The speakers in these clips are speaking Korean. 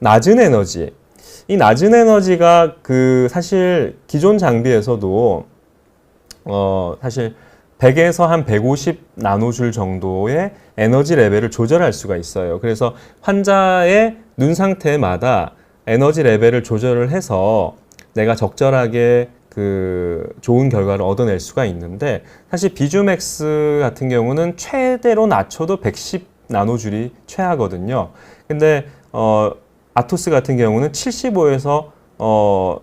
낮은 에너지. 이 낮은 에너지가 그 사실 기존 장비에서도 어 사실 100에서 한 150 나노줄 정도의 에너지 레벨을 조절할 수가 있어요. 그래서 환자의 눈 상태마다 에너지 레벨을 조절을 해서 내가 적절하게 그 좋은 결과를 얻어낼 수가 있는데 사실 비주맥스 같은 경우는 최대로 낮춰도 110 나노줄이 최하거든요. 근데 어 아토스 같은 경우는 75에서 어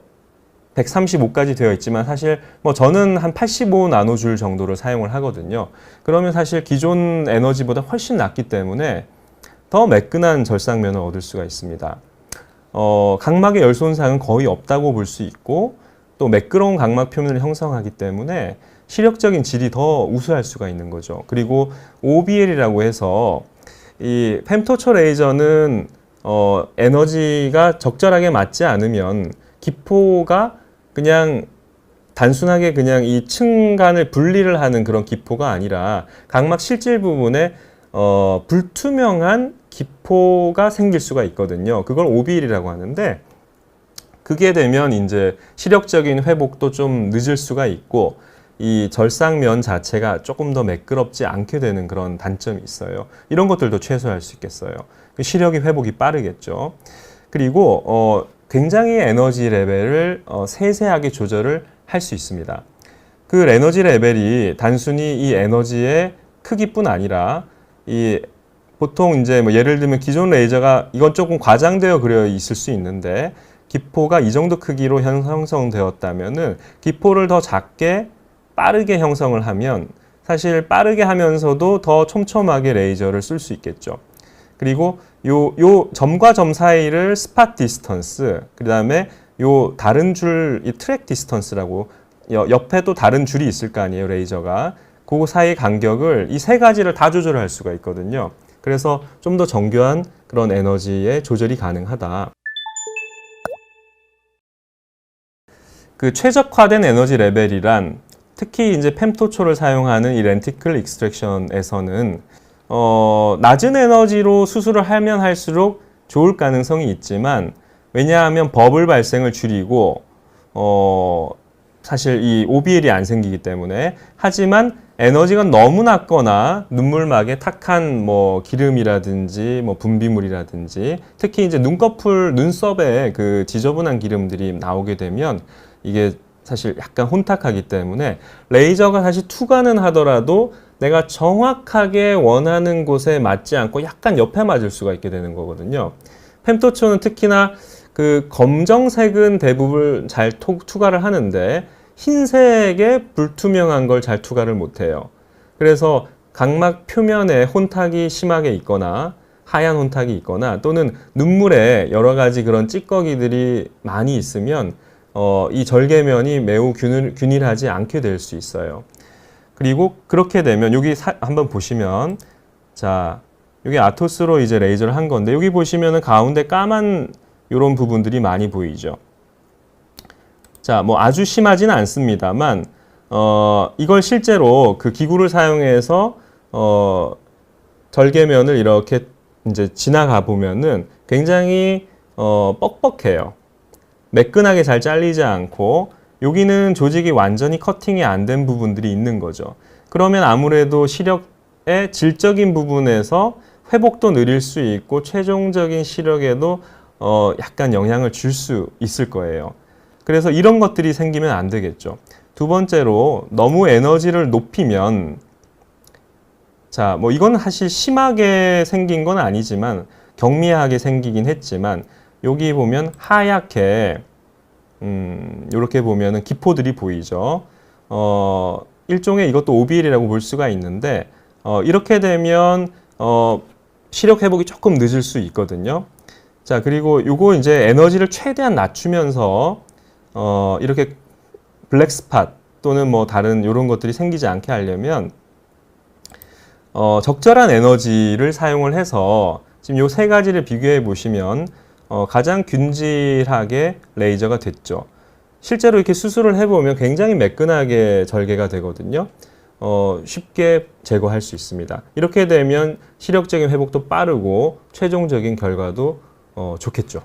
135까지 되어 있지만 사실 뭐 저는 한 85 나노줄 정도를 사용을 하거든요. 그러면 사실 기존 에너지보다 훨씬 낮기 때문에 더 매끈한 절상면을 얻을 수가 있습니다. 어, 각막의 열 손상은 거의 없다고 볼 수 있고 또 매끄러운 각막 표면을 형성하기 때문에 시력적인 질이 더 우수할 수가 있는 거죠. 그리고 OBL이라고 해서 이 펜토초 레이저는 어, 에너지가 적절하게 맞지 않으면 기포가 그냥 단순하게 그냥 이 층간을 분리를 하는 그런 기포가 아니라 각막 실질 부분에 어, 불투명한 기포가 생길 수가 있거든요. 그걸 OBL이라고 하는데 그게 되면 이제 시력적인 회복도 좀 늦을 수가 있고 이 절상면 자체가 조금 더 매끄럽지 않게 되는 그런 단점이 있어요. 이런 것들도 최소화할 수 있겠어요. 그 시력이 회복이 빠르겠죠. 그리고 어, 굉장히 에너지 레벨을 어, 세세하게 조절을 할 수 있습니다. 그 에너지 레벨이 단순히 이 에너지의 크기뿐 아니라 이 보통 이제 뭐 예를 들면 기존 레이저가 이건 조금 과장되어 그려 있을 수 있는데 기포가 이 정도 크기로 형- 형성되었다면은 기포를 더 작게 빠르게 형성을 하면 사실 빠르게 하면서도 더 촘촘하게 레이저를 쓸 수 있겠죠. 그리고 요, 요 점과 점 사이를 스팟 디스턴스, 그 다음에 요 다른 줄, 이 트랙 디스턴스라고 여- 옆에 또 다른 줄이 있을 거 아니에요, 레이저가. 그 사이 간격을 이 세 가지를 다 조절할 수가 있거든요. 그래서 좀 더 정교한 그런 에너지의 조절이 가능하다. 그 최적화된 에너지 레벨이란 특히 이제 펜토초를 사용하는 이 렌티클 익스트랙션에서는 어, 낮은 에너지로 수술을 하면 할수록 좋을 가능성이 있지만 왜냐하면 버블 발생을 줄이고 어, 사실 이 OBL이 안 생기기 때문에. 하지만 에너지가 너무 낮거나 눈물막에 탁한 뭐 기름이라든지 뭐 분비물이라든지 특히 이제 눈꺼풀 눈썹에 그 지저분한 기름들이 나오게 되면 이게 사실 약간 혼탁하기 때문에 레이저가 사실 투과는 하더라도 내가 정확하게 원하는 곳에 맞지 않고 약간 옆에 맞을 수가 있게 되는 거거든요. 펜토초는 특히나 그 검정색은 대부분 잘 토- 투과를 하는데 흰색에 불투명한 걸 잘 투과를 못해요. 그래서 각막 표면에 혼탁이 심하게 있거나 하얀 혼탁이 있거나 또는 눈물에 여러 가지 그런 찌꺼기들이 많이 있으면 어, 이 절개면이 매우 균일, 균일하지 않게 될 수 있어요. 그리고 그렇게 되면 여기 사- 한번 보시면 자 여기 아토스로 이제 레이저를 한 건데 여기 보시면은 가운데 까만 이런 부분들이 많이 보이죠. 자, 뭐 아주 심하지는 않습니다만 어, 이걸 실제로 그 기구를 사용해서 어, 절개면을 이렇게 이제 지나가 보면은 굉장히 어, 뻑뻑해요. 매끈하게 잘 잘리지 않고 여기는 조직이 완전히 커팅이 안 된 부분들이 있는 거죠. 그러면 아무래도 시력의 질적인 부분에서 회복도 느릴 수 있고 최종적인 시력에도 어 약간 영향을 줄 수 있을 거예요. 그래서 이런 것들이 생기면 안 되겠죠. 두 번째로 너무 에너지를 높이면 자, 뭐 이건 사실 심하게 생긴 건 아니지만 경미하게 생기긴 했지만 여기 보면 하얗게 음, 이렇게 보면은 기포들이 보이죠. 어, 일종의 이것도 OBL이라고 볼 수가 있는데 어, 이렇게 되면 어, 시력 회복이 조금 늦을 수 있거든요. 자, 그리고 요거 이제 에너지를 최대한 낮추면서 어, 이렇게 블랙 스팟 또는 뭐 다른 이런 것들이 생기지 않게 하려면 어, 적절한 에너지를 사용을 해서 지금 요 세 가지를 비교해 보시면 어, 가장 균질하게 레이저가 됐죠. 실제로 이렇게 수술을 해보면 굉장히 매끈하게 절개가 되거든요. 어, 쉽게 제거할 수 있습니다. 이렇게 되면 시력적인 회복도 빠르고 최종적인 결과도 어, 좋겠죠.